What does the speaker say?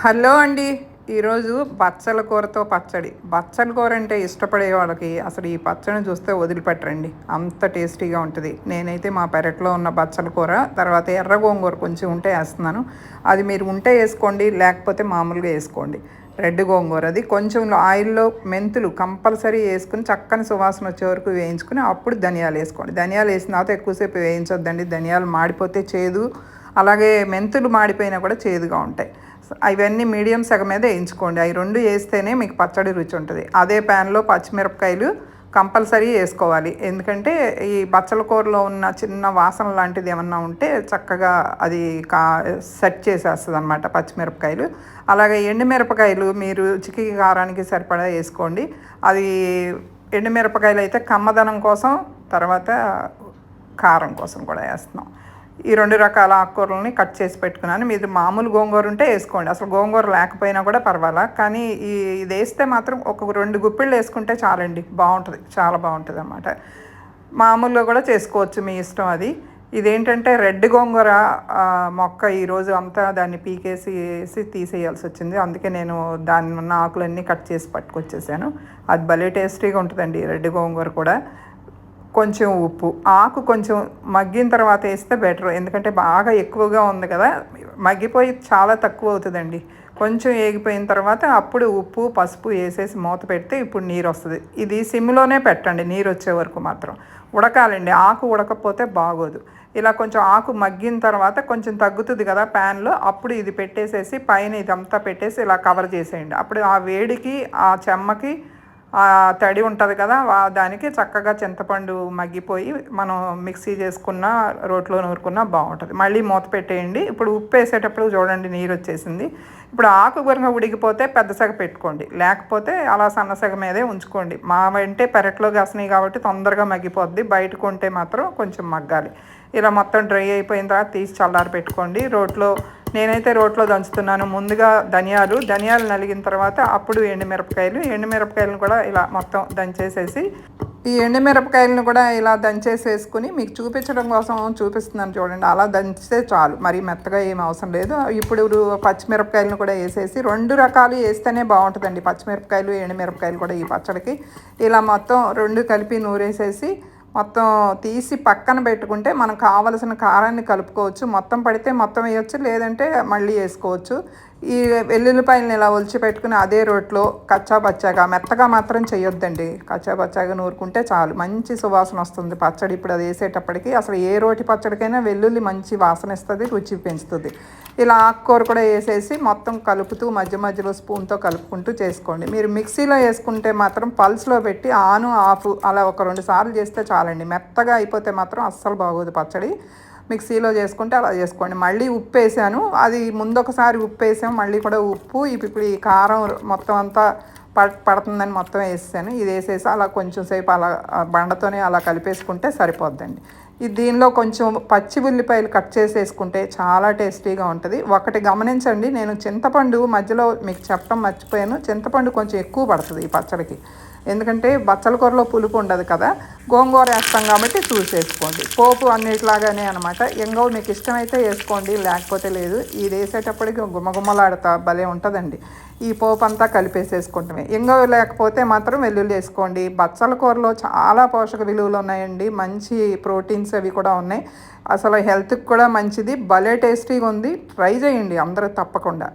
Hello అండి. ఈరోజు బచ్చల కూరతో పచ్చడి. బచ్చల కూర అంటే ఇష్టపడే వాళ్ళకి అసలు ఈ పచ్చడిని చూస్తే వదిలిపెట్టరండి. అంత టేస్టీగా ఉంటుంది. నేనైతే మా పెరట్లో ఉన్న బచ్చల కూర తర్వాత ఎర్ర గోంగూర కొంచెం ఉంటే వేస్తున్నాను. అది మీరు ఉంటే వేసుకోండి లేకపోతే మామూలుగా వేసుకోండి. రెడ్ గోంగూర అది. కొంచెం ఆయిల్లో మెంతులు కంపల్సరీ వేసుకుని చక్కని సువాసన వచ్చే వరకు వేయించుకుని అప్పుడు ధనియాలు వేసుకోండి. ధనియాలు వేసిన తర్వాత ఎక్కువసేపు వేయించొద్దండి. ధనియాలు మాడిపోతే చేదు. అలాగే మెంతులు మాడిపోయినా కూడా చేదుగా ఉంటాయి. అవన్నీ మీడియం సగం మీద వేయించుకోండి. అవి రెండు వేస్తేనే మీకు పచ్చడి రుచి ఉంటుంది. అదే ప్యాన్లో పచ్చిమిరపకాయలు కంపల్సరీ వేసుకోవాలి. ఎందుకంటే ఈ బచ్చల కూరలో ఉన్న చిన్న వాసన లాంటిది ఏమన్నా ఉంటే చక్కగా అది కా సెట్ చేసేస్తుంది అనమాట పచ్చిమిరపకాయలు. అలాగే ఎండుమిరపకాయలు మీరు చికి కారానికి సరిపడా వేసుకోండి. అది ఎండుమిరపకాయలు అయితే కమ్మదనం కోసం తర్వాత కారం కోసం కూడా వేస్తున్నాం. ఈ రెండు రకాల ఆకుకూరలని కట్ చేసి పెట్టుకున్నాను. మీరు మామూలు గోంగూర ఉంటే వేసుకోండి. అసలు గోంగూర లేకపోయినా కూడా పర్వాలా. కానీ ఈ ఇది వేస్తే మాత్రం ఒక రెండు గుప్పిళ్ళు వేసుకుంటే చాలండి. బాగుంటుంది. చాలా బాగుంటుంది అన్నమాట. మామూలుగా కూడా చేసుకోవచ్చు మీ ఇష్టం అది. ఇదేంటంటే రెడ్ గోంగూర మొక్క ఈరోజు అంతా దాన్ని పీకేసి వేసి తీసేయాల్సి వచ్చింది. అందుకే నేను దాని ఉన్న ఆకులన్నీ కట్ చేసి పట్టుకొచ్చేసాను. అది భలే టేస్టీగా ఉంటుందండి రెడ్ గోంగూర కూడా. కొంచెం ఉప్పు. ఆకు కొంచెం మగ్గిన తర్వాత వేస్తే బెటర్. ఎందుకంటే బాగా ఎక్కువగా ఉంది కదా. మగ్గిపోయి చాలా తక్కువ అవుతుందండి. కొంచెం ఏగిపోయిన తర్వాత అప్పుడు ఉప్పు పసుపు వేసేసి మూత పెడితే ఇప్పుడు నీరు వస్తుంది. ఇది సిమ్లోనే పెట్టండి. నీరు వచ్చే వరకు మాత్రం. ఉడకాలండి. ఆకు ఉడకపోతే బాగోదు. ఇలా కొంచెం ఆకు మగ్గిన తర్వాత కొంచెం తగ్గుతుంది కదా ప్యాన్లో. అప్పుడు ఇది పెట్టేసేసి పైన ఇదంతా పెట్టేసి ఇలా కవర్ చేసేయండి. అప్పుడు ఆ వేడికి ఆ చెమ్మకి తడి ఉంటుంది కదా దానికి చక్కగా చింతపండు మగ్గిపోయి మనం మిక్సీ చేసుకున్న రోట్లో నూరుకున్న బాగుంటుంది. మళ్ళీ మూత పెట్టేయండి. ఇప్పుడు ఉప్పు వేసేటప్పుడు చూడండి నీరు వచ్చేసింది. ఇప్పుడు ఆకు గురంగా ఉడికిపోతే పెద్ద సగ పెట్టుకోండి. లేకపోతే అలా సన్నసగ మీదే ఉంచుకోండి. మా వెంటే పెరట్లో కాసినాయి కాబట్టి తొందరగా మగ్గిపోద్ది. బయట కొంటే మాత్రం కొంచెం మగ్గాలి. ఇలా మొత్తం డ్రై అయిపోయిన తర్వాత తీసి చల్లారి పెట్టుకోండి రోట్లో నేనైతే రోట్లో దంచుతున్నాను. ముందుగా ధనియాలు ధనియాలు నలిగిన తర్వాత అప్పుడు ఎండుమిరపకాయలు. ఎండుమిరపకాయలను కూడా ఇలా మొత్తం దంచేసేసి ఈ ఎండుమిరపకాయలను కూడా ఇలా దంచేసేసుకుని మీకు చూపించడం కోసం చూపిస్తున్నాను చూడండి. అలా దంచితే చాలు. మరి మెత్తగా ఏం అవసరం లేదు. ఇప్పుడు పచ్చిమిరపకాయలను కూడా వేసేసి రెండు రకాలు వేస్తేనే బాగుంటుందండి. పచ్చిమిరపకాయలు ఎండుమిరపకాయలు కూడా ఈ పచ్చడికి. ఇలా మొత్తం రెండు కలిపి నూరేసేసి మొత్తం తీసి పక్కన పెట్టుకుంటే మనం కావలసిన కారాన్ని కలుపుకోవచ్చు. మొత్తం పడితే మొత్తం వేయచ్చు లేదంటే మళ్ళీ వేసుకోవచ్చు. ఈ వెల్లుల్లిపాయలను ఇలా ఒలిచి పెట్టుకుని అదే రోట్లో కచ్చా పచ్చాగా మెత్తగా మాత్రం చేయొద్దండి. కచ్చా పచ్చాగా నూరుకుంటే చాలు. మంచి సువాసన వస్తుంది పచ్చడి. ఇప్పుడు అది వేసేటప్పటికి అసలు ఏ రోటి పచ్చడికైనా వెల్లుల్లి మంచి వాసన ఇస్తుంది రుచి పెంచుతుంది. ఇలా ఆకుకూర కూడా వేసేసి మొత్తం కలుపుతూ మధ్య మధ్యలో స్పూన్తో కలుపుకుంటూ చేసుకోండి. మీరు మిక్సీలో వేసుకుంటే మాత్రం పల్స్లో పెట్టి ఆను ఆఫ్ అలా ఒక రెండు సార్లు చేస్తే చాలండి. మెత్తగా అయిపోతే మాత్రం అస్సలు బాగోదు పచ్చడి. మిక్సీలో చేసుకుంటే అలా చేసుకోండి. మళ్ళీ ఉప్పు వేసాను. అది ముందు ఒకసారి ఉప్పు వేసాము మళ్ళీ కూడా ఉప్పు ఇప్పుడు ఈ కారం మొత్తం అంతా పడుతుందని మొత్తం వేసాను ఇది వేసేసి అలా కొంచెం సేపు అలా బండతోనే అలా కలిపేసుకుంటే సరిపోద్దండి. దీనిలో కొంచెం పచ్చి ఉల్లిపాయలు కట్ చేసేసుకుంటే చాలా టేస్టీగా ఉంటుంది. ఒకటి గమనించండి నేను చింతపండు మధ్యలో మీకు చెప్పడం మర్చిపోయాను. చింతపండు కొంచెం ఎక్కువ పడుతుంది ఈ పచ్చడికి. ఎందుకంటే బచ్చల కూరలో పులుపు ఉండదు కదా. గోంగూర వేస్తాం కాబట్టి చూసేసుకోండి పోపు అన్నిటిలాగానే అనమాట ఎంగో మీకు ఇష్టమైతే వేసుకోండి లేకపోతే లేదు. ఇది వేసేటప్పటికి గుమగుమలాడతా భలే ఉంటుందండి. ఈ పోపు అంతా కలిపేసేసుకుంటామే. ఎంగో లేకపోతే మాత్రం వెల్లుల్లి వేసుకోండి. బచ్చల కూరలో చాలా పోషక విలువలు ఉన్నాయండి. మంచి ప్రోటీన్స్ అవి కూడా ఉన్నాయి. అసలు హెల్త్కి కూడా మంచిది. భలే టేస్టీగా ఉంది ట్రై చేయండి అందరూ తప్పకుండా.